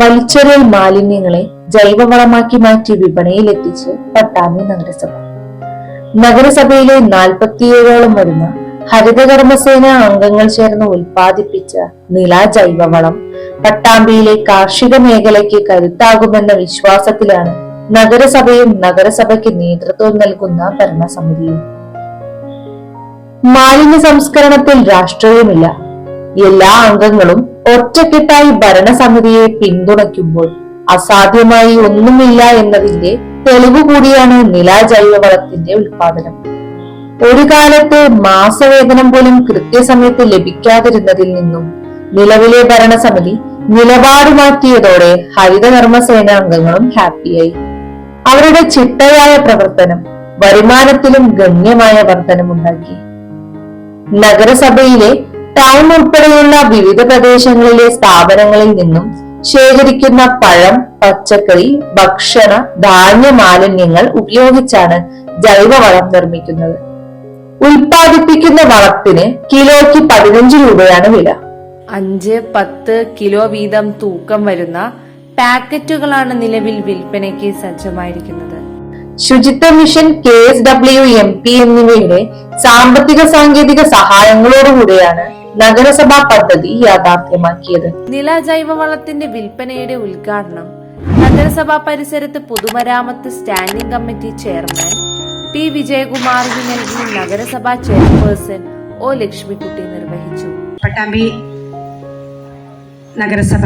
വലിച്ചെറിയൽ മാലിന്യങ്ങളെ ജൈവവളമാക്കി മാറ്റി വിപണിയിൽ എത്തിച്ച് പട്ടാമ്പി നഗരസഭ. നഗരസഭയിലെ നാൽപ്പത്തിയേഴോളം വരുന്ന ഹരിതകർമ്മസേന അംഗങ്ങൾ ചേർന്ന് ഉൽപ്പാദിപ്പിച്ച നില ജൈവവളം പട്ടാമ്പിയിലെ കാർഷിക മേഖലയ്ക്ക് കരുത്താകുമെന്ന വിശ്വാസത്തിലാണ് നഗരസഭയും നഗരസഭയ്ക്ക് നേതൃത്വം നൽകുന്ന ഭരണസമിതിയും. മാലിന്യ സംസ്കരണത്തിൽ രാഷ്ട്രീയമില്ല എല്ലാ അംഗങ്ങളും ഒറ്റക്കെട്ടായി ഭരണസമിതിയെ പിന്തുണയ്ക്കുമ്പോൾ അസാധ്യമായി ഒന്നുമില്ല എന്നതിന്റെ തെളിവ് കൂടിയാണ് നില ജൈവവളത്തിന്റെ ഉൽപാദനം ഒരു കാലത്ത് മാസവേതനം പോലും കൃത്യസമയത്ത് ലഭിക്കാതിരുന്നതിൽ നിന്നും നിലവിലെ ഭരണസമിതി നിലപാട് മാറ്റിയതോടെ ഹരിതകർമ്മ സേന അംഗങ്ങളും ഹാപ്പിയായി. അവരുടെ ചിട്ടയായ പ്രവർത്തനം വരുമാനത്തിലും ഗണ്യമായ വർധനമുണ്ടാക്കി. നഗരസഭയിലെ ടൗൺ ഉൾപ്പെടെയുള്ള വിവിധ പ്രദേശങ്ങളിലെ സ്ഥാപനങ്ങളിൽ നിന്നും ശേഖരിക്കുന്ന പഴം പച്ചക്കറി ഭക്ഷണ ധാന്യ മാലിന്യങ്ങൾ ഉപയോഗിച്ചാണ് ജൈവവളം നിർമ്മിക്കുന്നത്. ഉൽപ്പാദിപ്പിക്കുന്ന വളത്തിന് കിലോയ്ക്ക് പതിനഞ്ച് രൂപയാണ് വില. അഞ്ച് പത്ത് കിലോ വീതം തൂക്കം വരുന്ന പാക്കറ്റുകളാണ് നിലവിൽ വിൽപ്പനയ്ക്ക് സജ്ജമായിരിക്കുന്നത്. ശുചിത്വ mission K S W M P എന്നിവയുടെ സാമ്പത്തിക സാങ്കേതിക സഹായങ്ങളോടുകൂടിയാണ് നഗരസഭാ പദ്ധതി യാഥാർത്ഥ്യമാക്കിയത്. നില ജൈവവളത്തിന്റെ വിൽപ്പനയുടെ ഉദ്ഘാടനം നഗരസഭാ പരിസരത്ത് പൊതുമരാമത്ത് സ്റ്റാൻഡിംഗ് കമ്മിറ്റി ചെയർമാൻ പി വിജയകുമാറിന് നൽകി നഗരസഭാ ചെയർപേഴ്സൺ ഒ ലക്ഷ്മിക്കുട്ടി നിർവഹിച്ചു. പട്ടാമ്പി നഗരസഭ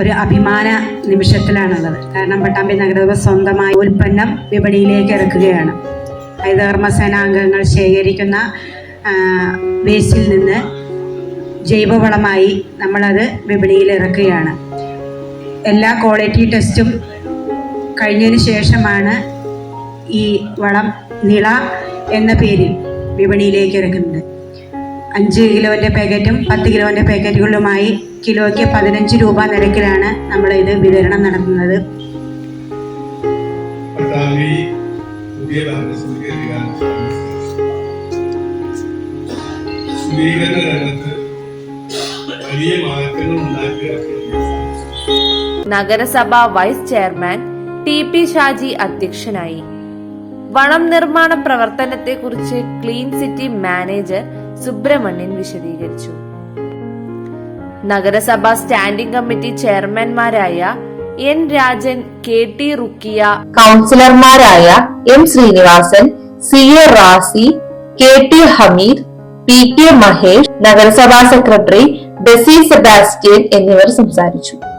ഒരു അഭിമാന നിമിഷത്തിലാണുള്ളത്. കാരണം പട്ടാമ്പി നഗരസഭ സ്വന്തമായ ഉൽപ്പന്നം വിപണിയിലേക്ക് ഇറക്കുകയാണ്. ഹരിതകർമ്മ സേനാംഗങ്ങൾ ശേഖരിക്കുന്ന വേസ്റ്റിൽ നിന്ന് ജൈവവളമായി നമ്മളത് വിപണിയിൽ ഇറക്കുകയാണ് എല്ലാ ക്വാളിറ്റി ടെസ്റ്റും കഴിഞ്ഞതിന് ശേഷമാണ് ഈ വളം നിള എന്ന പേരിൽ വിപണിയിലേക്ക് ഇറക്കുന്നത് അഞ്ച് കിലോന്റെ പാക്കറ്റും പത്ത് കിലോന്റെ പാക്കറ്റുകളുമായി കിലോയ്ക്ക് പതിനഞ്ച് രൂപ നിരക്കിലാണ് നമ്മൾ വിതരണം നടത്തുന്നത്. രംഗത്ത് വലിയ മാറ്റങ്ങൾ ഉണ്ടാക്കിയെടുക്കാൻ നഗരസഭ vice chairman T P Shaji അധ്യക്ഷനായി. വളം നിർമ്മാണ പ്രവർത്തനത്തെക്കുറിച്ച് ക്ലീൻ സിറ്റി മാനേജർ സുബ്രഹ്മണ്യൻ വിശദീകരിച്ചു. നഗരസഭ standing committee ചെയർമാൻമാരായ N Rajan K T Rukkiya കൗൺസിലർമാരായ M Sreenivasan C A Razi K T Hameed P K Mahesh നഗരസഭാ സെക്രട്ടറി ബെസി സെബാസ്റ്റ്യൻ എന്നിവർ സംസാരിച്ചു.